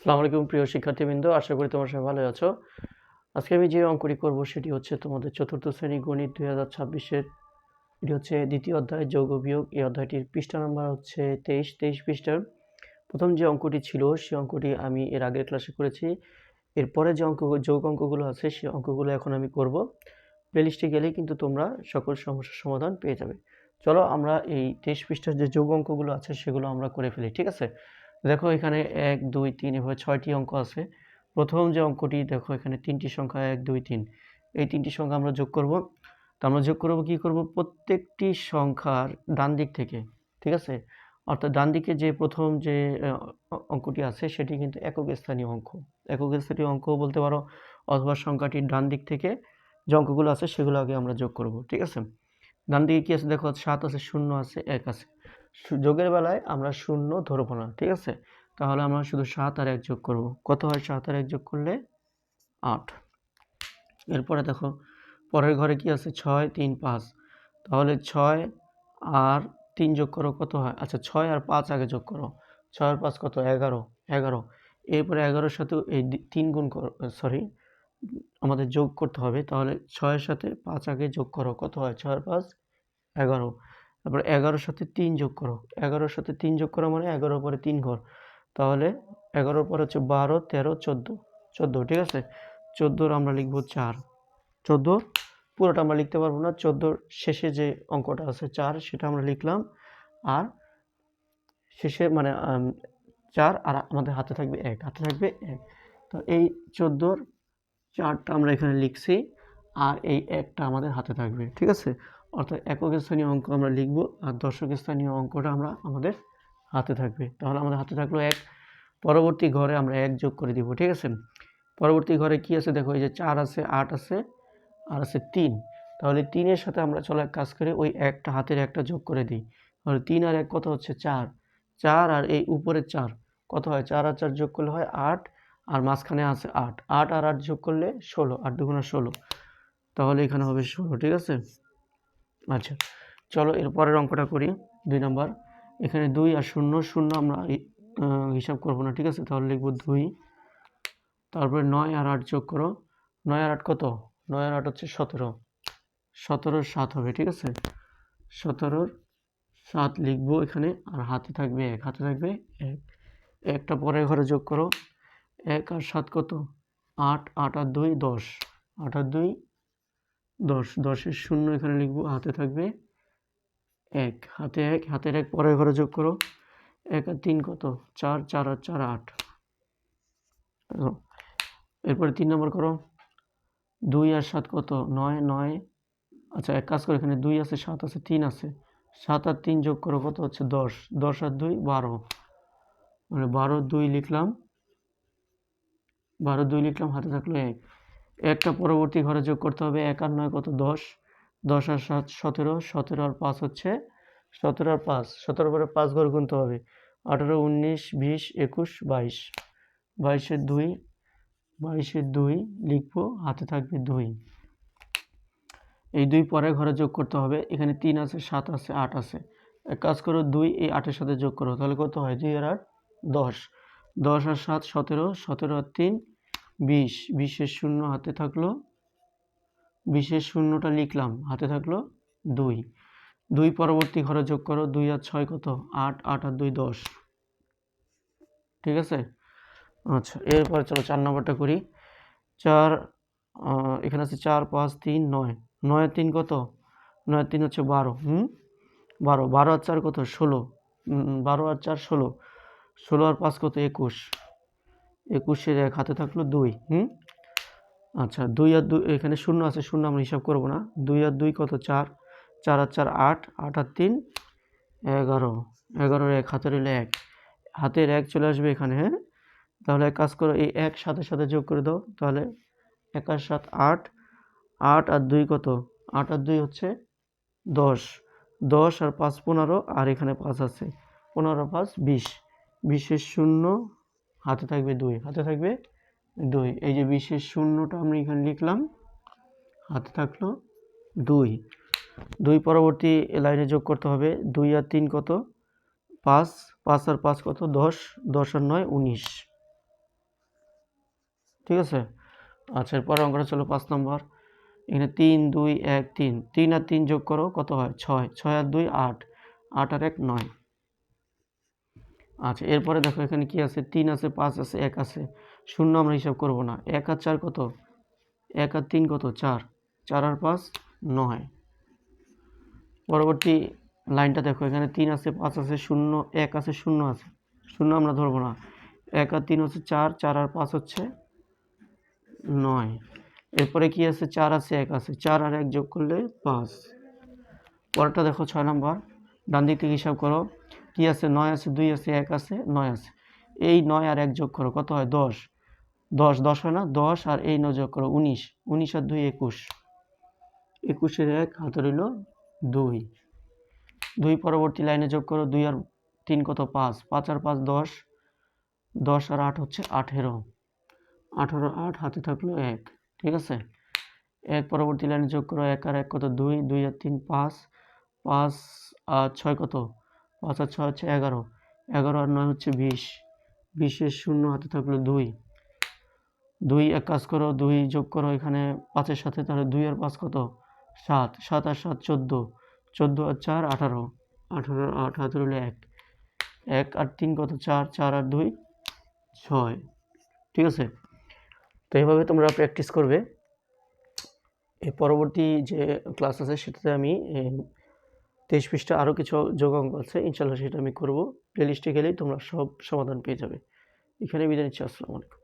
আসসালামু আলাইকুম, প্রিয় শিক্ষার্থীবৃন্দ। আশা করি তোমরা সবাই ভালো আছো। আজকে আমি যে অঙ্কটি করব সেটি হচ্ছে তোমাদের চতুর্থ শ্রেণি গণিত দুই হাজার ছাব্বিশের। এটি হচ্ছে দ্বিতীয় অধ্যায়, যৌগ বিয়োগ। এই অধ্যায়টির পৃষ্ঠা নাম্বার হচ্ছে তেইশ তেইশ পৃষ্ঠার। প্রথম যে অঙ্কটি ছিল সেই অঙ্কটি আমি এর আগের ক্লাসে করেছি। এরপরে যে অঙ্ক, যৌগ অঙ্কগুলো আছে সেই অঙ্কগুলো এখন আমি করব। প্লেলিস্টে গেলেই কিন্তু তোমরা সকল সমস্যার সমাধান পেয়ে যাবে। চলো আমরা এই তেইশ পৃষ্ঠার যে যৌগ অঙ্কগুলো আছে, সেগুলো আমরা করে ফেলি, ঠিক আছে? দেখো এখানে এক, দুই, তিন এভাবে ছয়টি অঙ্ক আছে। প্রথম যে অঙ্কটি, দেখো এখানে তিনটি সংখ্যা এক, দুই, তিন। এই তিনটি সংখ্যা আমরা যোগ করব। তো আমরা যোগ করব, কি করব? প্রত্যেকটি সংখ্যার ডান দিক থেকে, ঠিক আছে? অর্থাৎ ডান দিকে যে প্রথম যে অঙ্কটি আছে, সেটি কিন্তু একক স্থানীয় অঙ্ক। একক স্থানীয় অঙ্ক বলতে পারো, অথবা সংখ্যাটির ডান দিক থেকে যে অঙ্কগুলো আছে, সেগুলো আগে আমরা যোগ করব, ঠিক আছে? ডান দিকে কী আছে? দেখো সাত আছে, শূন্য আছে, এক আছে। যোগের বেলায় আমরা শূন্য ধরবো না, ঠিক আছে? তাহলে আমরা শুধু সাত আর এক যোগ করব। কত হয় সাত আর এক যোগ করলে? আট। এরপরে দেখো, পরের ঘরে কি আছে? ছয়, তিন, পাঁচ। তাহলে ছয় আর তিন যোগ করো, কত হয়? আচ্ছা ছয় আর পাঁচ আগে যোগ করো। ছয় আর পাঁচ কত? এগারো। এগারো। এরপরে এগারোর সাথে এই তিন গুণ সরি আমাদের যোগ করতে হবে। তাহলে ছয়ের সাথে পাঁচ আগে যোগ করো, কত হয়? ছয় আর পাঁচ, এগারো। তারপরে এগারোর সাথে তিন যোগ করো। এগারোর সাথে তিন যোগ করো মানে এগারোর পরে তিন ঘর। তাহলে এগারোর পরে হচ্ছে বারো, তেরো, চোদ্দ। চোদ্দ, ঠিক আছে? চোদ্দোর আমরা লিখব চার। চোদ্দ, পুরোটা আমরা লিখতে পারব না। চোদ্দোর শেষে যে অঙ্কটা আছে চার, সেটা আমরা লিখলাম। আর শেষে মানে চার আর আমাদের হাতে থাকবে এক, হাতে থাকবে এক। তো এই চোদ্দোর চারটা আমরা এখানে লিখছি। আর এই একটা আমাদের হাতে থাকবে, ঠিক আছে? অর্থাৎ একক স্থানীয় অঙ্ক আমরা লিখব আর দশক স্থানীয় অঙ্কটা আমরা আমাদের হাতে থাকবে। তাহলে আমাদের হাতে থাকল এক। পরবর্তী ঘরে আমরা এক যোগ করে দিব, ঠিক আছে? পরবর্তী ঘরে কি আছে? দেখো, এই যে চার আছে, আট আছে, আর আছে তিন। তাহলে তিনের সাথে আমরা চলো এক কাজ করে, ওই একটা হাতের একটা যোগ করে দিই। তাহলে তিন আর এক কত হচ্ছে? চার। চার আর এই উপরে চার কত হয়? চার আর চার যোগ করলে হয় আট, আর মাঝখানে আছে আট। আট আর আট যোগ করলে ষোলো, আট দুগুণা ষোলো। তাহলে এখানে হবে ষোলো, ঠিক আছে? আচ্ছা চলো এর পরের অঙ্কটা করি, দুই নাম্বার। এখানে দুই আর শূন্য শূন্য আমরা হিসাব করব না, ঠিক আছে? তাহলে লিখব দুই। তারপরে নয় আর আট যোগ করো। নয় আর আট কত? নয় আর আট হচ্ছে সতেরো। সতেরোর সাত হবে, ঠিক আছে? সতেরোর সাত লিখব এখানে, আর হাতে থাকবে এক, হাতে থাকবে এক। একটা পরের ঘরে যোগ করো। এক আর সাত কত? আট আট আর দুই দশ। আট আর দুই দশ, দশের শূন্য এখানে লিখব, হাতে থাকবে এক, হাতে এক, হাতের এক, পরের ঘরে যোগ করো, এক আর তিন কত? চার চার আর চার, আট। এরপরে তিন নম্বর করো, দুই আর সাত কত? নয় নয়। আচ্ছা এক কাজ করো, এখানে দুই আছে, সাত আছে, তিন আছে। সাত আর তিন যোগ করো, কত হচ্ছে? দশ। দশ আর দুই, বারো। মানে বারো দুই লিখলাম, বারো দুই লিখলাম, হাতে থাকল এক। একটা পরবর্তী ঘরে যোগ করতে হবে এক আর নয় কত দশ? দশ আর সাত সতেরো সতেরো আর পাঁচ হচ্ছে সতেরো আর পাঁচ। সতেরো পরে পাঁচ ঘর গুনতে হবে। আঠেরো, উনিশ, বিশ, একুশ, বাইশ। বাইশের দুই বাইশের দুই লিখব, হাতে থাকবে দুই। এই দুই পরের ঘরে যোগ করতে হবে। এখানে তিন আছে, সাত আছে, আট আছে। এক কাজ করো, দুই এই আটের সাথে যোগ করো। তাহলে কত হয়? দুই আর আট, দশ। দশ আর সাত, সতেরো সতেরো আর তিন বিশ, বিশের শূন্য হাতে থাকল, বিশের শূন্যটা লিখলাম, হাতে থাকল দুই। দুই পরবর্তী ঘরে যোগ করো, দুই আর ছয় কত? আট আট আর দুই দশ। ঠিক আছে? আচ্ছা এরপরে চলো চার নম্বরটা করি। চার এখানে আছে চার, পাঁচ, তিন, নয়। নয় তিন কত? নয় তিন হচ্ছে বারো। হুম? বারো। বারো আর চার কত? ষোলো। বারো আর চার ষোলো। ষোলো আর পাঁচ কত? একুশ। একুশের এক হাতে থাকল দুই, হুম? আচ্ছা দুই আর দুই, এখানে শূন্য আছে, শূন্য আমরা হিসাব করব না। দুই আর দুই কত? চার। চার আর চার, আট। আট আর তিন, এগারো। এগারোর এক, হাতের হলে এক। হাতের এক চলে আসবে এখানে হ্যাঁ? তাহলে এক কাজ করো, এই এক সাথে সাথে যোগ করে দাও। তাহলে এক আর সাত, আট। আট আর দুই কত? আট আর দুই হচ্ছে দশ। দশ আর পাঁচ পনেরো, আর এখানে পাঁচ আছে। পনেরো পাঁচ বিশ। বিশের শূন্য হাতে থাকবে দুই, হাতে থাকবে দুই। এই যে বিশেষ শূন্যটা আমরা এখানে লিখলাম, হাতে থাকল দুই। দুই পরবর্তী লাইনে যোগ করতে হবে, দুই আর তিন কত? পাঁচ পাঁচ আর পাঁচ কত? দশ দশ আর নয়, উনিশ। ঠিক আছে? আচ্ছা এরপরে অঙ্কটা চলো পাঁচ নম্বর। এখানে তিন, দুই, এক, তিন। তিন আর তিন যোগ করো, কত হয়? ছয়। ছয় আর দুই, আট। আট আর এক, নয়। আচ্ছা এরপরে দেখো এখানে কি আছে? তিন আছে, পাঁচ আছে, এক আছে। শূন্য আমরা হিসাব করব না। এক আর চার কত? এক আর তিন কত? চার। চার আর পাঁচ, নয়। পরবর্তী লাইনটা দেখো, এখানে তিন আছে, পাঁচ আছে, শূন্য, এক আছে, শূন্য আছে। শূন্য আমরা ধরবো না। এক আর তিন হচ্ছে চার চার আর পাঁচ হচ্ছে নয়। এরপরে কি আছে? চার আছে, এক আছে। চার আর এক যোগ করলে পাঁচ। পরেরটা দেখো ছয় নম্বর। ডান দিক থেকে হিসাব করো। কি আছে? নয় আছে, দুই আছে, এক আছে, নয় আছে। এই নয় আর এক যোগ করো, কত হয়? দশ। দশ দশ হয় না? দশ আর এই নয় যোগ করো, উনিশ। উনিশ আর দুই, একুশ। একুশের এক হাতে রইল দুই। দুই পরবর্তী লাইনে যোগ করো, দুই আর তিন কত? পাঁচ। পাঁচ আর পাঁচ, দশ। দশ আর আট হচ্ছে আঠেরো। আঠেরো, আট, হাতে থাকল এক। ঠিক আছে? এক পরবর্তী লাইনে যোগ করো, এক আর এক কত? দুই। দুই আর তিন, পাঁচ। পাঁচ আর ছয় কত? পাঁচ আর ছয় হচ্ছে এগারো। এগারো আর নয় হচ্ছে বিশ। বিশের শূন্য হাতে থাকল দুই। দুই এক কাজ করো, দুই যোগ করো এখানে পাঁচের সাথে, তাহলে দুই আর পাঁচ কত? সাত। সাত আর সাত চোদ্দ। চোদ্দ আর চার আঠারো। আঠারো আট হাতে রইল এক। এক আর তিন কত? চার। চার আর দুই ছয়। ঠিক আছে? তো এইভাবে তোমরা প্র্যাকটিস করবে। এর পরবর্তী যে ক্লাস আছে সেটাতে আমি তেইশ পৃষ্ঠা আরও কিছু যোগ অঙ্ক আছে ইনশাল্লাহ সেটা আমি করব। প্লে লিস্টে গেলেই তোমরা সব সমাধান পেয়ে যাবে। এখানে বিদায় নিচ্ছি, আসসালামু আলাইকুম।